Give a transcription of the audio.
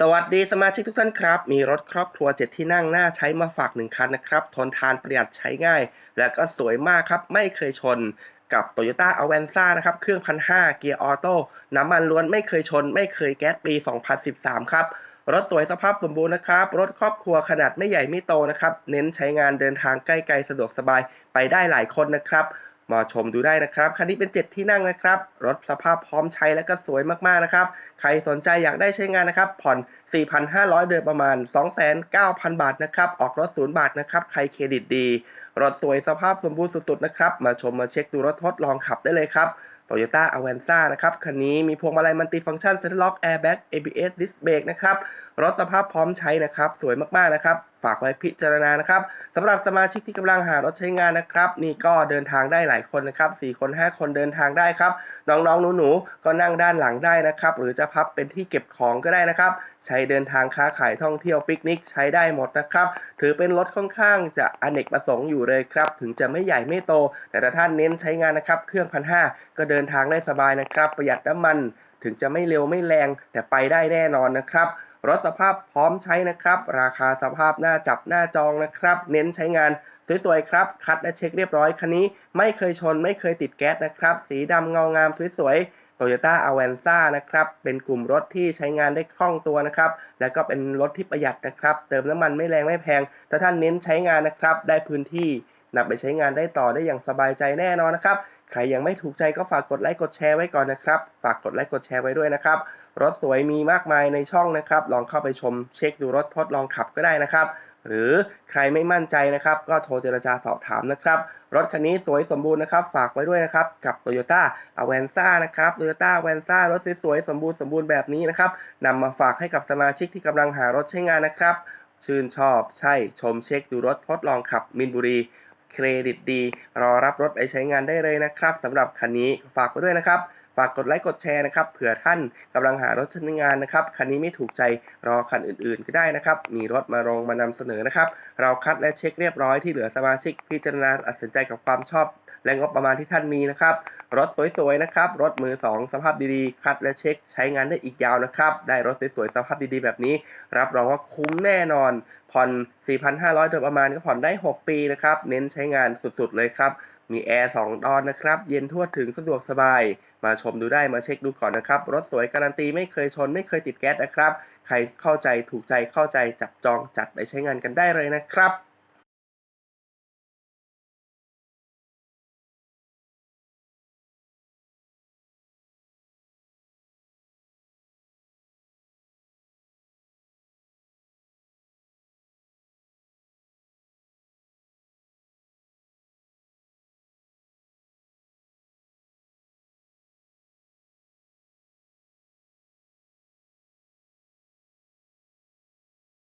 สวัสดีสมาชิกทุกท่านครับ มีรถครอบครัว 7 ที่นั่งน่าใช้มาฝาก 1 คันนะครับ ทนทานประหยัดใช้ง่าย และก็สวยมากครับ ไม่เคยชนกับ Toyota a v a n z a นะครับ เครื่อง1,500เกียร์ออโต้น้ำมันล้วนไม่เคยชน ไม่เคยแก๊สปี 2013 ครับ รถสวยสภาพสมบูรณ์นะครับ รถครอบครัวขนาดไม่ใหญ่ไม่โตนะครับ เน้นใช้งานเดินทางใกล้ๆสะดวกสบายไปได้หลายคนนะครับ มาชมดูได้นะครับ คันนี้เป็น 7 ที่นั่งนะครับ รถสภาพพร้อมใช้และก็สวยมากๆนะครับ ใครสนใจอยากได้ใช้งานนะครับ ผ่อน 4,500 เดือนประมาณ 2,900 บาทนะครับ ออกรถศูนย์บาทนะครับ ใครเครดิตดี รถสวยสภาพสมบูรณ์สุดๆนะครับ มาชมมาเช็คดูรถทดลองขับได้เลยครับ Toyota a v a n z a นะครับ คันนี้มีพวงมาลัยมัลติฟังก์ชัน Center Lock Airbag ABS Disc Brake นะครับ รถสภาพพร้อมใช้นะครับ สวยมากๆนะครับ ฝากไว้พิจารณานะครับสำหรับสมาชิกที่กำลังหารถใช้งานนะครับ นี่ก็เดินทางได้หลายคนนะครับ4คน 5 คนเดินทางได้ครับ น้องๆหนูๆก็นั่งด้านหลังได้นะครับ หรือจะพับเป็นที่เก็บของก็ได้นะครับ ใช้เดินทางค้าขายท่องเที่ยวปิกนิกใช้ได้หมดนะครับ ถือเป็นรถค่อนข้างจะอเนกประสงค์อยู่เลยครับ ถึงจะไม่ใหญ่ไม่โต แต่ถ้าท่านเน้นใช้งานนะครับ เครื่องพันห้าก็เดินทางได้สบายนะครับ ประหยัดน้ำมัน ถึงจะไม่เร็วไม่แรงแต่ไปได้แน่นอนนะครับ รถสภาพพร้อมใช้นะครับ ราคาสภาพหน้าจับหน้าจองนะครับ เน้นใช้งานสวยๆครับ คัดและเช็คเรียบร้อยคันนี้ ไม่เคยชนไม่เคยติดแก๊สนะครับ สีดำเงางามสวยๆ Toyota a v a n z a นะครับ เป็นกลุ่มรถที่ใช้งานได้คล่องตัวนะครับ และก็เป็นรถที่ประหยัดนะครับ เติมน้ำมันไม่แรงไม่แพง ถ้าท่านเน้นใช้งานนะครับ ได้พื้นที่นำไปใช้งานได้ต่อได้อย่างสบายใจแน่นอนนะครับ ใครยังไม่ถูกใจก็ฝากกดไลค์กดแชร์ไว้ก่อนนะครับ ฝากกดไลค์กดแชร์ไว้ด้วยนะครับ รถสวยมีมากมายในช่องนะครับ ลองเข้าไปชมเช็คดูรถทดลองขับก็ได้นะครับ หรือใครไม่มั่นใจนะครับ ก็โทรเจรจาสอบถามนะครับ รถคันนี้สวยสมบูรณ์นะครับ ฝากไว้ด้วยนะครับ กับ Toyota a v a n z a นะครับ Toyota a v a n z a รถสวยๆสมบูรณ์สมบูรณ์แบบนี้นะครับนำมาฝากให้กับสมาชิกที่กำลังหารถใช้งานนะครับ ชื่นชอบใช่ชมเช็คดูรถทดลองขับมินบุรี เครดิตดี รอรับรถไปใช้งานได้เลยนะครับสำหรับคันนี้ฝากไว้ด้วยนะครับ ฝากกดไลค์กดแชร์นะครับเผื่อท่านกำลังหารถใช้งานนะครับ คันนี้ไม่ถูกใจรอคันอื่นๆ ก็ได้นะครับ มีรถมาลงมานำเสนอนะครับ เราคัดและเช็คเรียบร้อยที่เหลือสมาชิกพิจารณาตัดสินใจกับความชอบ และงบประมาณที่ท่านมีนะครับ รถสวยๆนะครับ รถมือ 2 สภาพดีๆ คัดและเช็คใช้งานได้อีกยาวนะครับ ได้รถสวยๆสภาพดีๆ แบบนี้ รับรองว่าคุ้มแน่นอน ผ่อน 4,500โดยประมาณก็ผ่อนได้ 6 ปีนะครับ เน้นใช้งานสุดๆเลยครับ มีแอร์2ดอนนะครับ เย็นทั่วถึงสะดวกสบาย มาชมดูได้มาเช็คดูก่อนนะครับ รถสวยการันตีไม่เคยชนไม่เคยติดแก๊สนะครับ ใครเข้าใจถูกใจเข้าใจจับจองจัดไปใช้งานกันได้เลยนะครับ